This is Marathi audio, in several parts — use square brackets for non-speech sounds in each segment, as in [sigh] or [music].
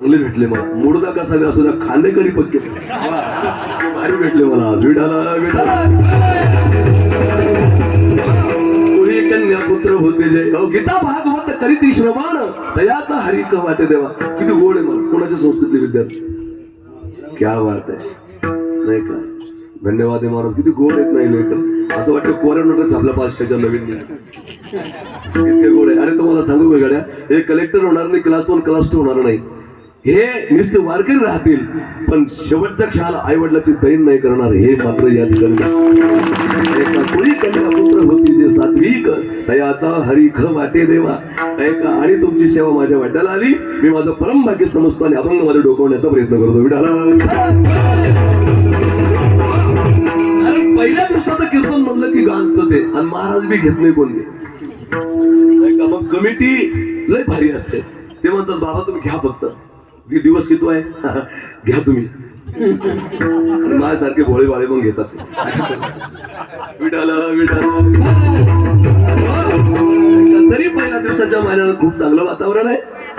चांगले भेटले मला. मुडदा कसा असू द्या खांदेकरी पक्के. भारी भेटले मला. विडाला विडाला पुरी कन्या पुत्र होते जे. अहो गीता भागवत करीती श्रवण. दयाचा हरी वाटे देवा. किती गोड आहे मला. कोणाच्या संस्कृती विद्यार्थी? क्या बात आहे. नाही का? धन्यवाद आहे महाराज. किती गोड येत नाही लेकर असं वाटतं कोरोनाच आपल्या पाचशेच्या नवीन इतके गोड आहे. अरे तुम्हाला सांगू का गाड्या? हे कलेक्टर होणार नाही क्लास वन क्लास टू होणार नाही. हे नुसते वारकरी राहतील पण शेवटच्या क्षणाला आई वडिलाची दैन नाही करणार हे मात्र या ठिकाणी पुत्र होती जे सात्विक. तयाचा हरी ख वाटे देवा. ऐका आणि तुमची सेवा माझ्या वाट्याला आली. मी माझं परम भाग्य समजतो आणि अभंगमध्ये डोकवण्याचा प्रयत्न करतो. विडाला. पहिल्या दिवसाचं कीर्तन म्हणलं की गाजतं ते आणि महाराज बी घेत नाही कोणते मग कमिटी लय भारी असते. ते म्हणतात बाबा तुम्ही घ्या फक्त. दिवस किती आहे? [laughs] घ्या तुम्ही. माझ्यासारखे भोळे वाळे पण घेतात. [laughs] विडाला विडाला तरी पहिल्या दिवसाच्या महिन्याला खूप चांगलं वातावरण आहे.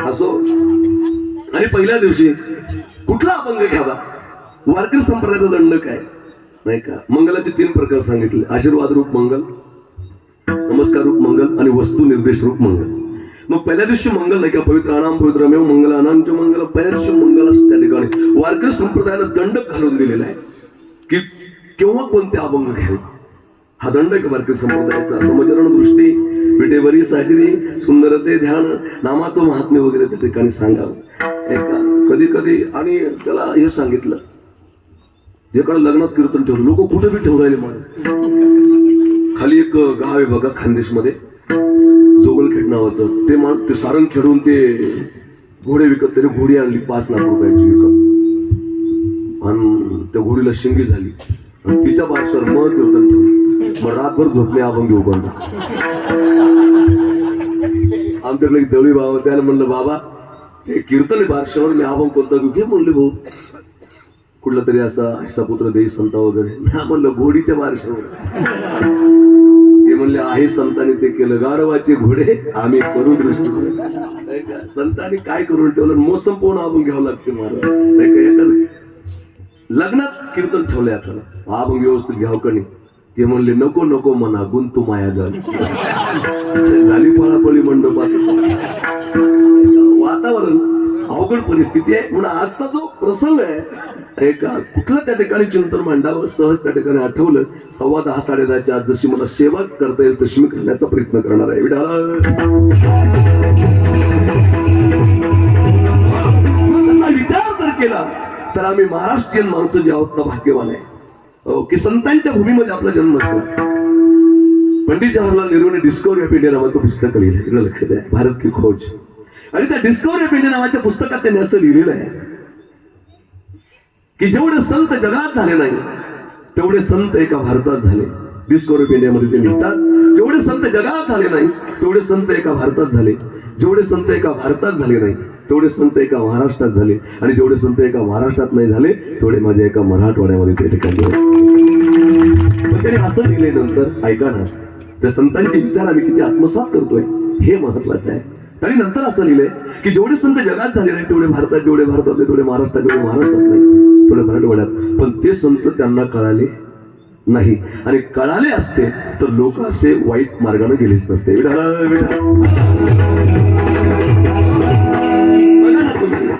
असो. आणि पहिल्या दिवशी कुठला अभंग घ्यावा? वारकरी संप्रदायाचा दंड काय? नाही का? मंगलाचे तीन प्रकार सांगितले. आशीर्वाद रूप मंगल नमस्कार रूप मंगल आणि वस्तू निर्देश रूप मंगल. मग पहिल्या दिवशी मंगल नाही का? पवित्र अनाम पवित्र मेव मंगल अनामचे मंगल पहिल्या दिवशी मंगल असं त्या ठिकाणी. वारकरी संप्रदायाला दंड घालून दिलेला आहे की केव्हा कोणते अभंग घ्यावे? हा दंड आहे का वारकरी संप्रदायाचा? समचरण दृष्टी विटेवरी साजरी सुंदरते ध्यान नामाचं महात्म्य वगैरे त्या ठिकाणी सांगावं. कधी कधी आणि त्याला हे सांगितलं. एकडे लग्नात कीर्तन ठेवलं. लोक कुठे बी ठेवू राहिले मला खाली एक गाव आहे बघा खानदेशमध्ये. जोगलखेड नावाचं. ते मा ते सारण खेळून ते घोडे विकत त्याने घोडी आणली पाच लाख रुपयाची विकत. आणि त्या घोडीला शिंगी झाली. आणि तिच्या बारशावर मग कीर्तन ठेवलं मग रातभर झोपले अभंगी उघडला आमच्याकडे एक दळी बाबा त्याला म्हणलं बाबा हे कीर्तन बादशावर बारशावर मी अभंग कोणता घेऊ घे म्हणले भाऊ. कुठला तरी असा ऐसा पुत्र देई संता वगैरे. म्हणलं घोडीच्या बारशावर हे संतांनी ते केलं. गौरवाचे घोडे आम्ही करून दृष्टी नाही का? संतांनी काय करून ठेवलं? मोसम पोहून आपण घ्यावं लागते मला नाही का? एकाच लग्नात कीर्तन ठेवलंय आपल्याला. आपण व्यवस्थित घ्याव का नाही? ते म्हणले नको नको मना गुंतू माया झाली. झाली पळापळी मंडपात. वातावरण अवघड परिस्थिती आहे. म्हणून आजचा जो प्रसंग आहे का कुठलं त्या ठिकाणी चिंतन मांडावं सहज त्या ठिकाणी आठवलं. सव्वा दहा साडे दहाच्या आज जशी मला सेवा करता येईल तशी मी करण्याचा प्रयत्न करणार आहे. विडाला विचार जर केला तर आम्ही महाराष्ट्रीयन माणसं जे आहोत ना भाग्यवान आहे. की संतांच्या भूमीमध्ये आपला जन्म असतो. पंडित जवाहरलाल नेहरूने डिस्कवरी ऑफ इंडिया नावाचं पुस्तक लिहिलं लक्षात आहे भारत की खोज. आणि त्या डिस्कवरी ऑफ इंडिया नावाच्या पुस्तकात त्यांनी असं लिहिलेलं आहे. की जेवढे संत जगात झाले नाही तेवढे संत एका भारतात झाले. डिस्कवरी ऑफ इंडियामध्ये ते लिहितात जेवढे संत जगात झाले नाही तेवढे संत एका भारतात झाले. जेवढे संत एका भारतात झाले नाही तेवढे संत एका महाराष्ट्रात झाले. आणि जेवढे संत एका महाराष्ट्रात नाही झाले तेवढे माझ्या एका मराठवाड्यामध्ये ते ठिकाणी त्यांनी असं लिहिले नंतर ऐका ना त्या संतांचे विचार आम्ही किती आत्मसात करतोय हे महत्वाचं आहे. आणि नंतर असं लिहिलंय की जेवढे संत जगात झाले नाही तेवढे भारतात जेवढे भारतात तेवढे महाराष्ट्रात जेवढे महाराष्ट्रात नाही तेवढे मराठवाड्यात. पण ते संत त्यांना कळाले नाही. आणि कळाले असते तर लोक असे वाईट मार्गाने गेलेच नसते.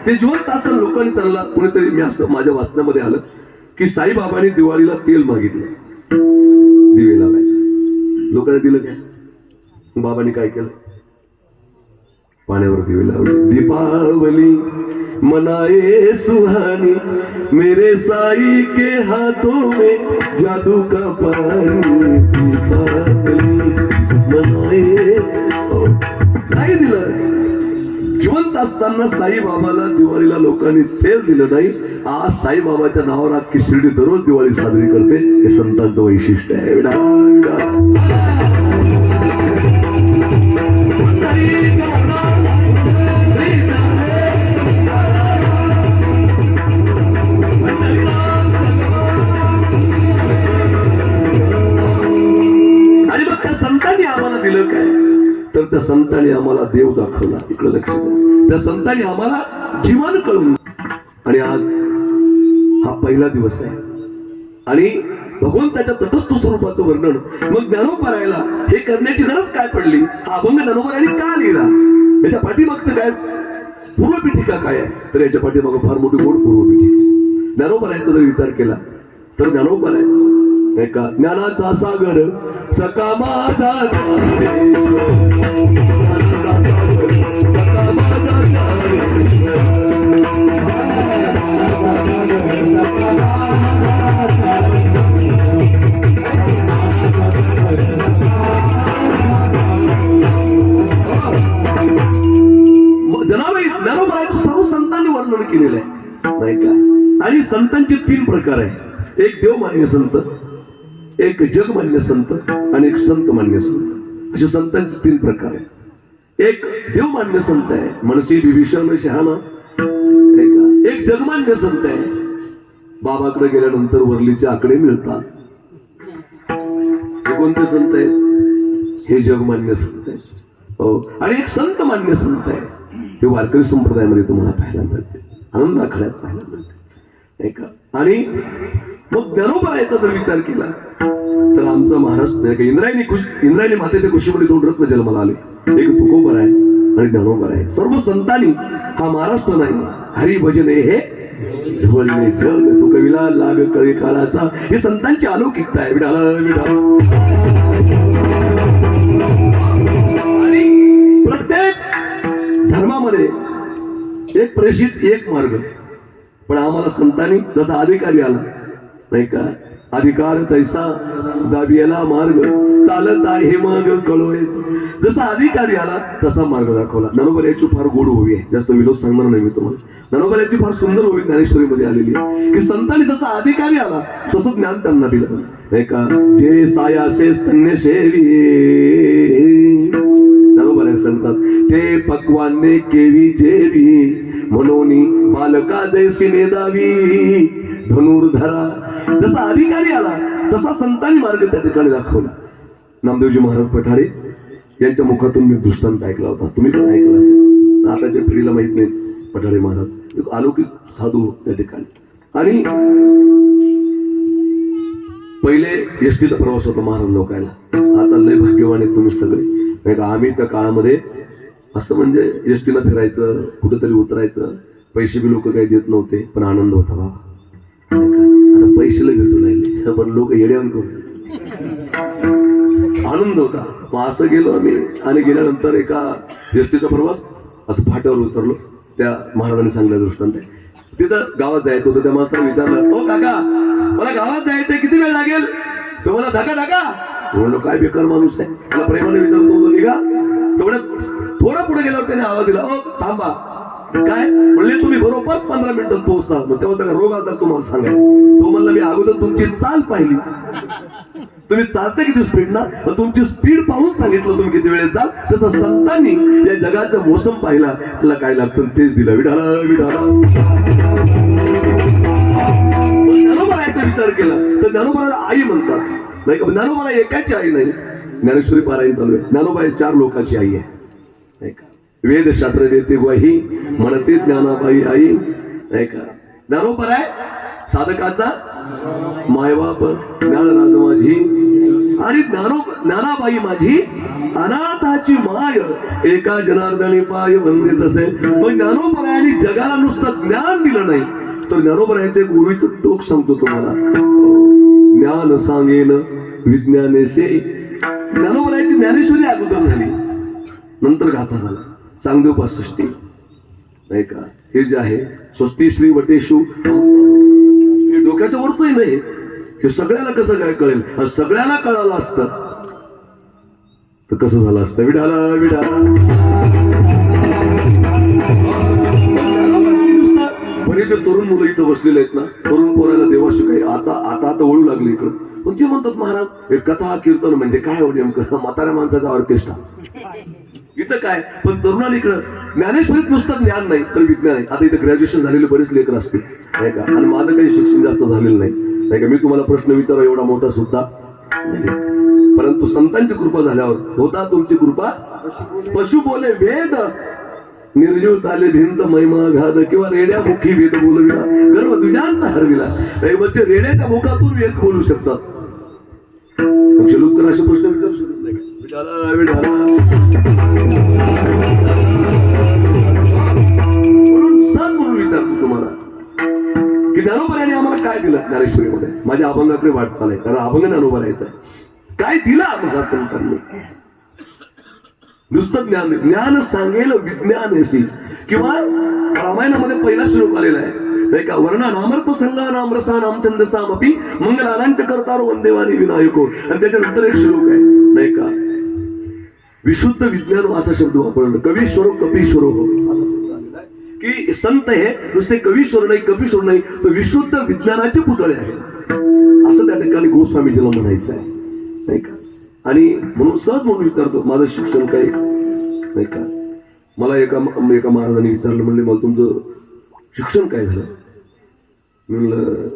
ते जिवंत असताना लोकांनी त्यांना कुणीतरी मी असं माझ्या वाचनामध्ये आलं की साईबाबांनी दिवाळीला तेल मागितलं. दिवे लावाय लोकांनी दिलं काय? बाबांनी काय केलं? पाण्यावर दिवे दीपावली मनाए सुहानी मेरे साई के हाथों में जादू का पानी. दीपावली मनाए नाही दिलं. जिवंत असताना साईबाबाला दिवाळीला लोकांनी तेल दिलं नाही. आज साईबाबाच्या नावावर अख्खी शिर्डी दररोज दिवाळी साजरी करते. हे संतांचं वैशिष्ट्य आहे. त्या संतांनी आम्हाला देव दाखवला. इकडं लक्ष द्या. त्या संतांनी आम्हाला जीवन कळून आणि आज हा पहिला दिवस आहे. आणि भगवंताच्या तटस्थ स्वरूपाचं वर्णन मग ज्ञानोपरायला हे करण्याची गरज काय पडली? हा अभंग ज्ञानोपरायने का लिहिला? याच्या पाठीमागचं काय? पूर्वपीठिका काय आहे? तर याच्या पाठीमागं फार मोठी गोड पूर्वपीठिका ज्ञानोपरायचा जर विचार केला तर ज्ञानोपराय एका ज्ञानाचा सागर सका माझा जनाबाई ज्ञानोबरायचं सर्व संतांनी वर्णन केलेलं आहे. नाही का? आणि संतांचे तीन प्रकार आहे. एक देवमान्य संत एक जगमान्य संत आणि एक संत मान्य संत. असे संतांचे तीन प्रकार आहे एक देवमान्य संत आहे. मनसी विभीषण शहाणा. एक जगमान्य संत आहे. बाबाकडे गेल्यानंतर वरलीचे आकडे मिळतात. हे कोणते संत आहेत? हे जगमान्य संत आहे. हो. आणि एक संत मान्य संत आहे. हे वारकरी संप्रदायामध्ये तुम्हाला पाहायला मिळते. आनंद आखड्यात पाहायला मिळते. नाही का आणि मग ज्ञानोबरायचा जर विचार केला तर आमचा महाराष्ट्र इंद्रायणी इंद्रायणी मातेच्या कुशीमध्ये दोन रत्न जन्माला आले. एक तुकोबर आहे आणि ज्ञानोबर आहे. सर्व संतांनी हा महाराष्ट्र नाही हरी भजन हे. जग चुकविला लाग कळे काळाचा. हे संतांची अलौकिकता आहे. विडाला आणि प्रत्येक धर्मामध्ये एक प्रेषित एक मार्ग. पण आम्हाला संतांनी जसा अधिकारी आला नाही का? अधिकार तैसा दाबियाला मार्ग. चालत आहे मग कळोय जसा अधिकारी आला तसा मार्ग दाखवला. नरोबर याची फार गोड होवी आहे. जास्त विनोद सांगणार नाही मी तुम्हाला. नरोबर याची फार सुंदर होवी ज्ञानेश्वरीमध्ये आलेली आहे. की संतांनी जसा अधिकारी आला तसं ज्ञान त्यांना दिलं. नाही का? जे सायासे स्तन्य शेवी नरोबर सांगतात ते पक्वाने केवी जेवी. म्हणून बालका जैसी नेदावी धनुर्धरा. जसा अधिकारी आला तसा संतांनी मार्ग त्या ठिकाणी दाखवला. नामदेवजी महाराज पठारे यांच्या मुखातून मी दृष्टांत ऐकला होता. तुम्ही पण ऐकला असेल. आताच्या पिढीला माहीत नाही पठारे महाराज एक अलौकिक साधू त्या ठिकाणी. आणि पहिले एसटीचा प्रवास होता महाराज लोकायला. आता लय भाग्यवान आहेत तुम्ही सगळे. नाही का आम्ही त्या काळामध्ये असं म्हणजे एसटीला फिरायचं कुठेतरी उतरायचं. पैसे बी लोक काही देत नव्हते पण आनंद होता बाबा पैशाला भेटू लागले. पण लोक येड्यावर करू आनंद होता. मग असं गेलो आम्ही. आणि गेल्यानंतर एका एसटीचा प्रवास असं फाट्यावर उतरलो. त्या महाराजांनी सांगितलं दृष्टांत. आहे. तिथं गावात जायचं होतं. त्या माणसाला विचारलं हो काका मला गावात जायचंय किती वेळ लागेल? तुम्हाला धका धका. म्हणलो काय बेकार माणूस आहे. मला प्रेमाने विचारतो होतो का तेवढ्यात त्याने आवाज दिला थांबा. काय? म्हणले तुम्ही बरोबर पंधरा मिनिटात पोहोचता मग तेव्हा त्याला रोग आता तुम्हाला सांगा तो म्हणला मी अगोदर तुमची चाल पाहिली. तुम्ही चालता किती स्पीड ना? तुमची स्पीड पाहून सांगितलं तुम्ही किती वेळेत जाल. तसं संतांनी या जगाचा मोसम पाहिला. त्याला काय लागतं तेच दिलं. विढाला विढाला ज्ञानोबरायचा विचार केला. तर ज्ञानोबराला आई म्हणतात. नाही का? ज्ञानोबरा एकाची आई नाही. ज्ञानेश्वरी पारायण चालू आहे. ज्ञानोबा चार लोकांची आई आहे. नाही का? वेदशास्त्र देते वही म्हणते ज्ञानाबाई आई नाही का ज्ञानोबराय साधकाचा मायबाप ज्ञानराज माझी आणि ज्ञानो ज्ञानाबाई माझी अनाथाची माय. एका जनार्दनी पाय वंदित असे मग ज्ञानोपरायाने जगाला नुसतं ज्ञान दिलं नाही. तर ज्ञानोपरायाचे गुरुचं टोक सांगतो तुम्हाला. ज्ञान सांगेन विज्ञानेसे. ज्ञानोबरायांची ज्ञानेश्वरी अगोदर झाली. नंतर गाथा झाला चांगदेव पासष्टी नाही का? हे जे आहे स्वस्ती श्री वटेशू. हे डोक्याच्या वरचंही नाही. हे सगळ्याला कसं काय कळेल? आणि सगळ्याला कळालं असतं. तर कसं झालं असतं? विडाला विडाला पण तरुण मुलं इथं बसलेले आहेत ना तरुण पोराला देवाशी काही आता आता आता वळू लागले इकडं. पण ते म्हणतात महाराज हे कथा कीर्तन म्हणजे काय हो नेमकं? म्हाताऱ्या माणसाचा ऑर्केस्ट्रा इथं काय? पण तरुणालीकडं ज्ञानेश्वरीत नुसतं ज्ञान नाही तर विज्ञान आहे. आता इथं ग्रॅज्युएशन झालेले बरेच लेकर असतील. नाही का? आणि माझं काही शिक्षण जास्त झालेलं नाही. नाही का? मी तुम्हाला प्रश्न विचारा एवढा मोठा सुद्धा. परंतु संतांची कृपा झाल्यावर होता तुमची कृपा? पशु बोले वेद. निर्जीव चाले भिंत महिमा घाद. किंवा रेड्या मुखी वेद बोलविला. गर्व तुझ्यांचा हरविला. बच्चे म्हणजे रेड्याच्या मुखातून वेद बोलू शकतात. मग शेलुत्तर असे प्रश्न विचारू शकत नाही विठाला, विठाला. म्हणून सण म्हणून विचारतो तुम्हाला. की आम्हाला काय दिलं ज्ञानेश्वरीमध्ये? माझ्या अभंगाकडे वाट आहे कारण अभंग ज्ञानोबा यायचा काय दिलं आम्हाला संतांनी नुसतं ज्ञान ज्ञान सांगेल विज्ञान किंवा रामायणामध्ये पहिला श्लोक आलेला आहे. नाही का वर्णा नामर्थ संगा नाम रसा नाम छंदसाम अपी मंगलानांच करतारो वंदेवानी विनायको. आणि त्याच्यानंतर एक श्लोक आहे नाही का? विशुद्ध विज्ञान असा शब्द वापरला. कवीश्वरो कपीश्वरो असा शब्द आलेला आहे. की संत हे नुसते कवीश्वर नाही कपीश्वर नाही तर विशुद्ध विज्ञानाचे पुतळे आहेत. असं त्या ठिकाणी गोस्वामीजीला म्हणायचं आहे. नाही का? आणि म्हणून सहज म्हणून विचारतो माझं शिक्षण काय? नाही का? मला एका एका महाराजांनी विचारलं म्हणले मला तुमचं शिक्षण काय झालं? म्हणलं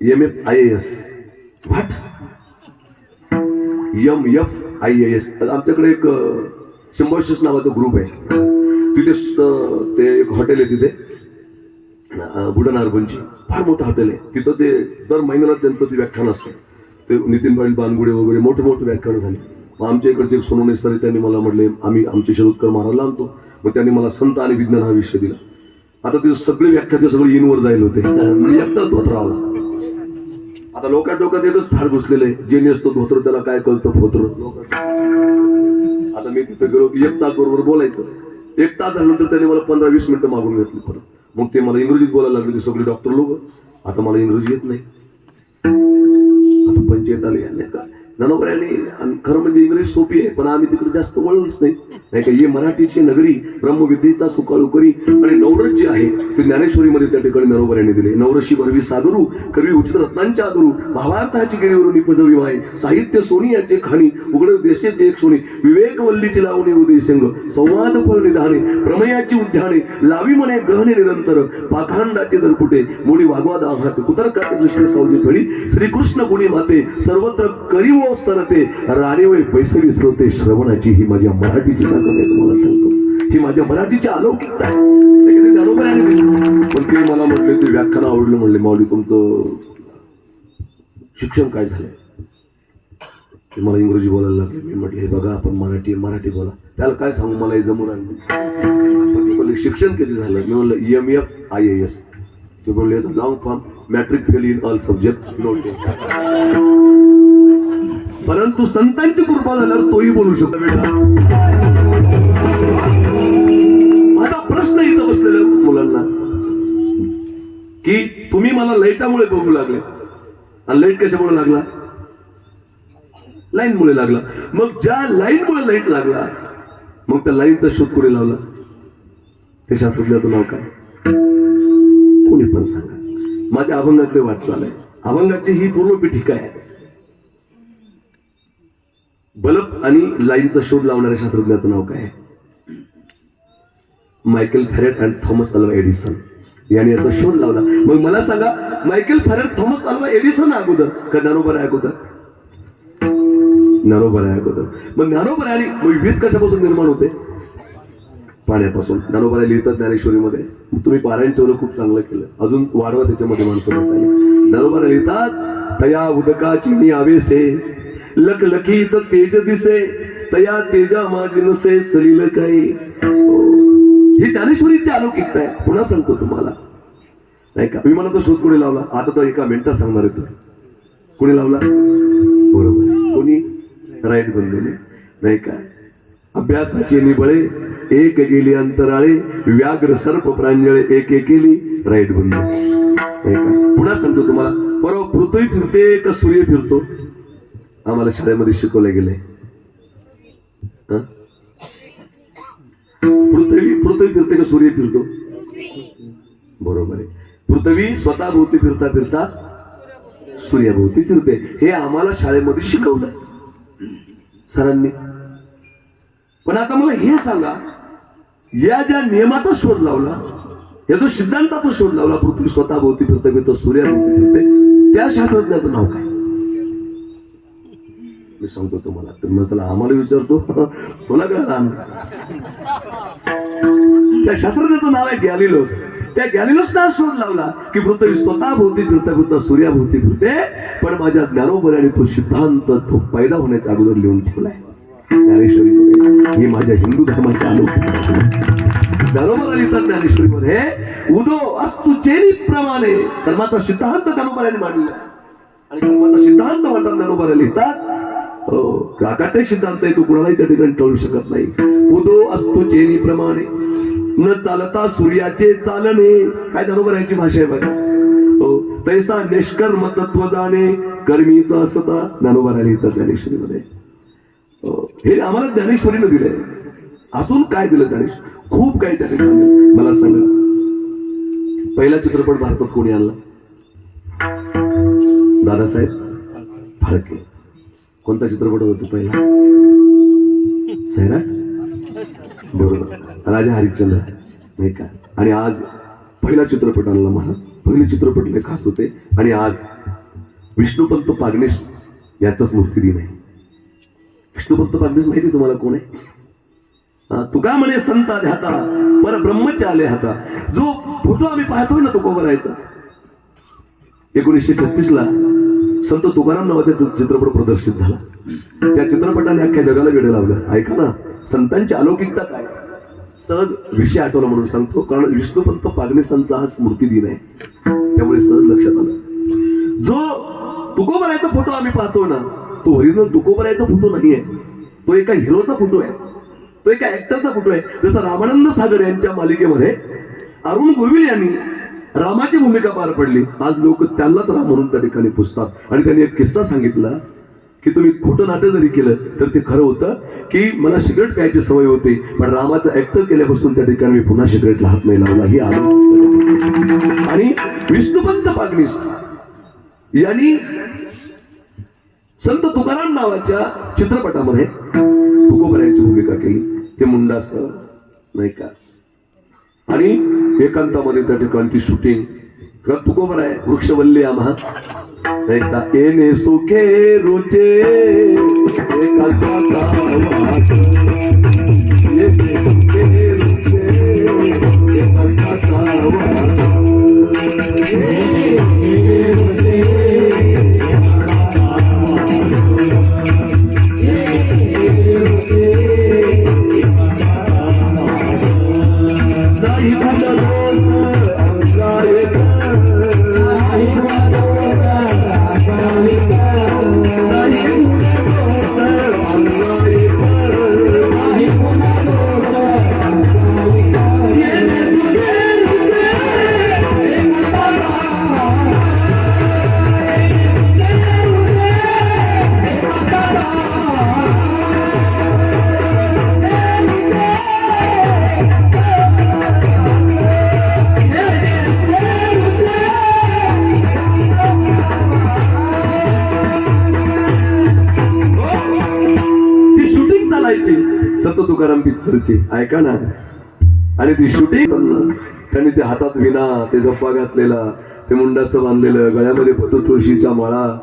M F I S what M F I S आमच्याकडे एक अं, शंभरशेष नावाचा ग्रुप आहे. तिथे ते एक हॉटेल आहे तिथे. बुडन अर्बनची. फार मोठं हॉटेल आहे. तिथं ते दर महिन्याला त्यांचं ते व्याख्यान असतं. ते नितीन पाटील बानगुडे वगैरे मोठे मोठे व्याख्यान झाले. मग आमच्या इकडचे एक सोनवणे सर त्यांनी मला म्हटले आम्ही आमचे शरदकर महाराजला आणतो. मग त्यांनी मला संत आणि विज्ञान हा विषय दिला. आता ते सगळे व्याख्याते सगळे इनवर जायला होते. मी एकटाच होत राहिला आता लोका डोक्यात एकच फार घुसलेलं आहे. जे नेसतो धोत्र त्याला काय कळतं धोत्र? आता मी तिथे गेलो की एक तास बरोबर बोलायचं. एक तास झाल्यानंतर त्याने मला पंधरा वीस मिनिटं मागून घेतली परत. मग ते मला इंग्रजीत बोलायला लागले सगळे डॉक्टर लोक. आता मला इंग्रजी येत नाही. आता पंचायत आले नाही ननोबर खरं म्हणजे इंग्रजी सोपी आहे पण आम्ही तिकडे जास्त वळलोच नाही. नाही का? ये मराठीची नगरी ब्रह्मविद्येचा सुकाळू करी आणि नवरस जे आहे ते ज्ञानेश्वरीमध्ये त्या ठिकाणी नरोबर दिले. नवरशी भरवी सागरू कवी उचित रत्नांच्या आदरू भावार्थाची गिरीवरून निपजवी माय साहित्य सोनी याचे खाणी उघड देशेचे एक सोनी विवेकवल्लीची लावणी उदयशंग संवाद फळ निधाने प्रमेयाची उद्याने लावी म्हणे गहने निरंतर पाखांडाचे दरकुटे मोडी वागवाद आघात कुतर्काचे दृष्टी सावजी फळी श्रीकृष्ण गुणी माते सर्वत्र करीव सरते राणे पैसे विसरवते श्रवणाची ही माझ्या मराठीची ताकद आहे तुम्हाला सांगतो. ही माझ्या मराठीची अलौकिकता आहे. पण ते मला म्हटले ते व्याख्यान आवडलं म्हणले माऊली तुमचं शिक्षण काय झालंय? ते मला इंग्रजी बोलायला लागले. मी म्हटलं हे बघा आपण मराठी मराठी बोला. त्याला काय सांगू मला हे जमून आणलं पण म्हणले शिक्षण किती झालं? मी म्हणलं एम एफ आय एस ते बोलले long form matric fail in all subject note परंतु संतांची कृपा झाल्यावर तोही बोलू शकतो. बेटा माझा प्रश्न इथं बसलेला मुलांना. की तुम्ही मला लाईटामुळे बघू लागले. आणि लाइट कशामुळे लागला? लाईनमुळे लागला. मग ज्या लाईनमुळे लाइट लागला मग त्या लाईनचा शोध कुठे लावला? ते शास्त्रज्ञाचं नाव काय? कोणी पण सांगा. माझ्या अभंगाकडे वाटचाल आहे अभंगाची ही पूर्ण पीठिका आहे आणि लाईनचा शोध लावणाऱ्या शास्त्रज्ञाचं नाव काय? आहे Michael Faraday and Thomas Alva Edison. यांनी याचा शोध लावला. मग मला सांगा Michael Faraday Thomas Alva Edison अगोदर का ज्ञानोबर अगोदर? ज्ञानोबर आहे अगोदर. मग ज्ञानोबर आणि मग वीज कशापासून निर्माण होते? पाण्यापासून. ज्ञानोबा लिहितात ज्ञानेश्वरीमध्ये. तुम्ही पारायण ठेवलं खूप चांगलं केलं. अजून वाढवा त्याच्यामध्ये माणसं बसायला. ज्ञानोबा लिहितात तया उदकाची मी लखलखी लख तेज दिसे तया तेजा माझी नसे सलील काही। ही ज्ञानेश्वरीची अलौकिकता आहे पुन्हा सांगतो तुम्हाला. नाही का? मी मला तो शोध कुणी लावला? आता तो एका मिनिटात सांगणार आहे तुम्ही कुणी लावला? बरोबर. कोणी? राईट बंधूने. नाही का? अभ्यासाचे निबळे एक गेली अंतराळे व्याघ्र सर्प प्रांजळे एक एक केली राईट बंधू. नाही का? पुन्हा सांगतो तुम्हाला. बरोबर पृथ्वी फिरते का सूर्य फिरतो. आम्हाला शाळेमध्ये शिकवलं गेलंय पृथ्वी पृथ्वी फिरते का सूर्य फिरतो? बरोबर आहे. पृथ्वी स्वतः भोवती फिरता फिरता सूर्याभोवती फिरते. हे आम्हाला शाळेमध्ये शिकवलं. सरांनी. पण आता मला हे सांगा या ज्या नियमाचा शोध लावला या जो सिद्धांताचा शोध लावला पृथ्वी स्वतः भोवती फिरते फिरतं सूर्याभोवती फिरते त्या शास्त्रज्ञाचं नाव काय? मी सांगतो तुम्हाला. तर मग चला आम्हाला विचारतो. तुला काय लहान त्या शास्त्रज्ञाचं नाव आहे गॅलिलोस. त्या गॅलिलोसना शोध लावला की पृथ्वी स्वतः भोवती फिरता फिरता सूर्याभोवती फिरते पण माझ्या ज्ञानोबराने तो सिद्धांत तो पैदा होण्याच्या अगोदर लिहून ठेवलाय. ज्ञानेश्वरी हे माझ्या हिंदू धर्माच्या अलौकिक बरोबर लिहितात ज्ञानेश्वरीमध्ये उदो अस्तु चेरी प्रमाणे. धर्माचा सिद्धांत ज्ञानोबराने मांडला आणि धर्माचा सिद्धांत म्हणतात ज्ञानोबरा लिहितात हो सिद्धांत आहे तो कुणालाही त्या ठिकाणी टळू शकत नाही. उदो असतो चेनीप्रमाणे न चालता सूर्याचे चालणे. काय बरोबर यांची भाषा आहे बघा हो तैसा निष्कर्म तत्व जाणे. कर्मीचा असता ज्ञानोबरा तर ज्ञानेश्वरीमध्ये. हो, हे आम्हाला ज्ञानेश्वरीनं दिलंय. अजून काय दिलं ज्ञानेश्वर खूप काही त्याने मला सांगा. पहिला चित्रपट भारतात कोणी आणला? दादासाहेब फाळके. कोणता चित्रपट होतो पहिला? सैराट बरोबर. राजा हरिश्चंद्र नाही का? आणि आज पहिला चित्रपट आणला मला पहिले चित्रपट लय खास होते. आणि आज विष्णुपंत पागणेश याचाच मूर्ती दिन आहे. विष्णुपंत पागणेश माहिती तुम्हाला कोण आहे? हा, तुका म्हणे संता ध्याता पर ब्रह्मचार्य हाता जो फोटो आम्ही पाहतोय ना तो कोबरायचा एकोणीसशे छत्तीस ला संत तुकाराम नावाचा चित्रपट प्रदर्शित झाला. त्या चित्रपटाने अख्ख्या जगाला वेळ लावलं. ऐका ना संतांची अलौकिकता काय? सहज विषय आठवला म्हणून सांगतो कारण विष्णुपंत पागणेसांचा हा स्मृती दिन आहे. त्यामुळे सहज लक्षात आलं. जो तुकोबरायचा फोटो आम्ही पाहतो ना तो ओरिजिनल तुकोबरायचा फोटो नाही आहे. तो एका हिरोचा फोटो आहे. तो एका ऍक्टरचा फोटो आहे. जसं रामानंद सागर यांच्या मालिकेमध्ये अरुण गोविल यांनी रामाची भूमिका पार पडली. आज लोक त्यांनाच राम म्हणून त्या ठिकाणी पुसतात आणि त्यांनी एक किस्सा सांगितला की तुम्ही खोटं नाटक जरी केलं तर ते खरं होतं की मला सिगरेट प्यायची सवय होती पण रामाचं ऍक्टर केल्यापासून त्या ठिकाणी मी पुन्हा सिगरेटला हात नाही लावला ही आरोप आणि विष्णुपंत पागणीस यांनी संत तुकाराम नावाच्या चित्रपटामध्ये तुकोबरायची भूमिका केली. ते मुंडास नाही का? आणि एकांतामध्ये त्या ठिकाणची शूटिंग तुकोबर आहे? वृक्षवल्ली आम्हा. नाही का? येणे सुखे रुचे. एकांताचा तुकाराम ऐका ना. आणि ती शूटिंग त्यांनी ते हातात विना ते जप्पा घातलेला ते मुंडाचं बांधलेलं गळ्यामध्ये पतू तुळशीच्या माळा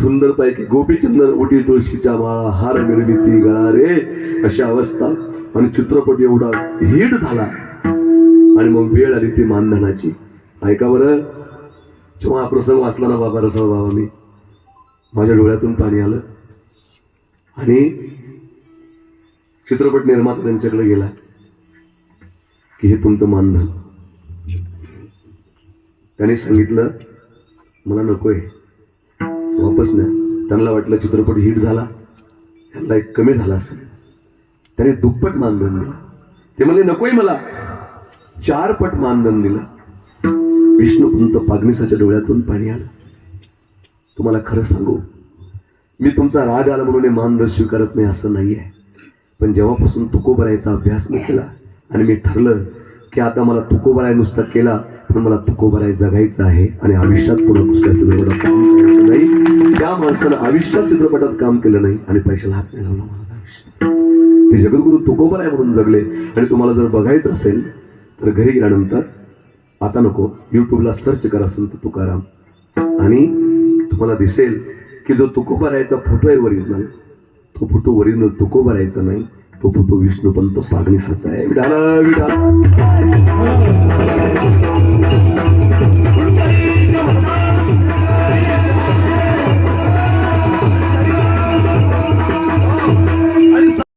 सुंदर पैकी गोपीचंदन उटी तुळशीच्या माळा हार मिरविती गळा रे अशी अवस्था. आणि चित्रपट एवढा हिट झाला. आणि मग वेळ आली ती मानधनाची. ऐका बरं. जेव्हा हा प्रसंग वाचला ना बाबा रसाव बाबा मी माझ्या डोळ्यातून पाणी आलं. आणि चित्रपट निर्माता त्यांच्याकडे गेला की हे तुमचं मानधन त्याने सांगितलं मला नकोय. वापस नाही त्यांना वाटलं चित्रपट हिट झाला. त्यांना एक कमी झाला असेल. त्याने दुप्पट मानधन दिलं. ते म्हणले नकोय मला. चार पट मानधन दिलं. विष्णुपंत पागणीसाच्या डोळ्यातून पाणी आलं. तुम्हाला खरं सांगू मी तुमचा राग आला म्हणून हे मानधन स्वीकारत नाही असं नाही आहे पण जेव्हापासून तुकोबरायचा अभ्यास मी केला आणि मी ठरलं की आता मला तुकोबराय नुसता केला पण मला तुकोबराय जगायचं आहे आणि आयुष्यात पुन्हा दुसऱ्या चित्रपटात काम करायचं नाही. त्या माणसानं आयुष्यात चित्रपटात काम केलं नाही आणि पैशाला हात नाही लावला मला आयुष्यात ते जगद्गुरु तुकोबराय म्हणून जगले. आणि तुम्हाला जर बघायचं असेल तर घरी गेल्यानंतर आता नको यूट्यूबला सर्च करा संत तुकाराम. आणि तुम्हाला दिसेल की जो तुकोबरायचा फोटो आहे ओरिजिनल तो फोटो ओरिजिनल तुकोबरायचा नाही तो तो विष्णुपंत पागणीसाचा आहे. विठाला विठा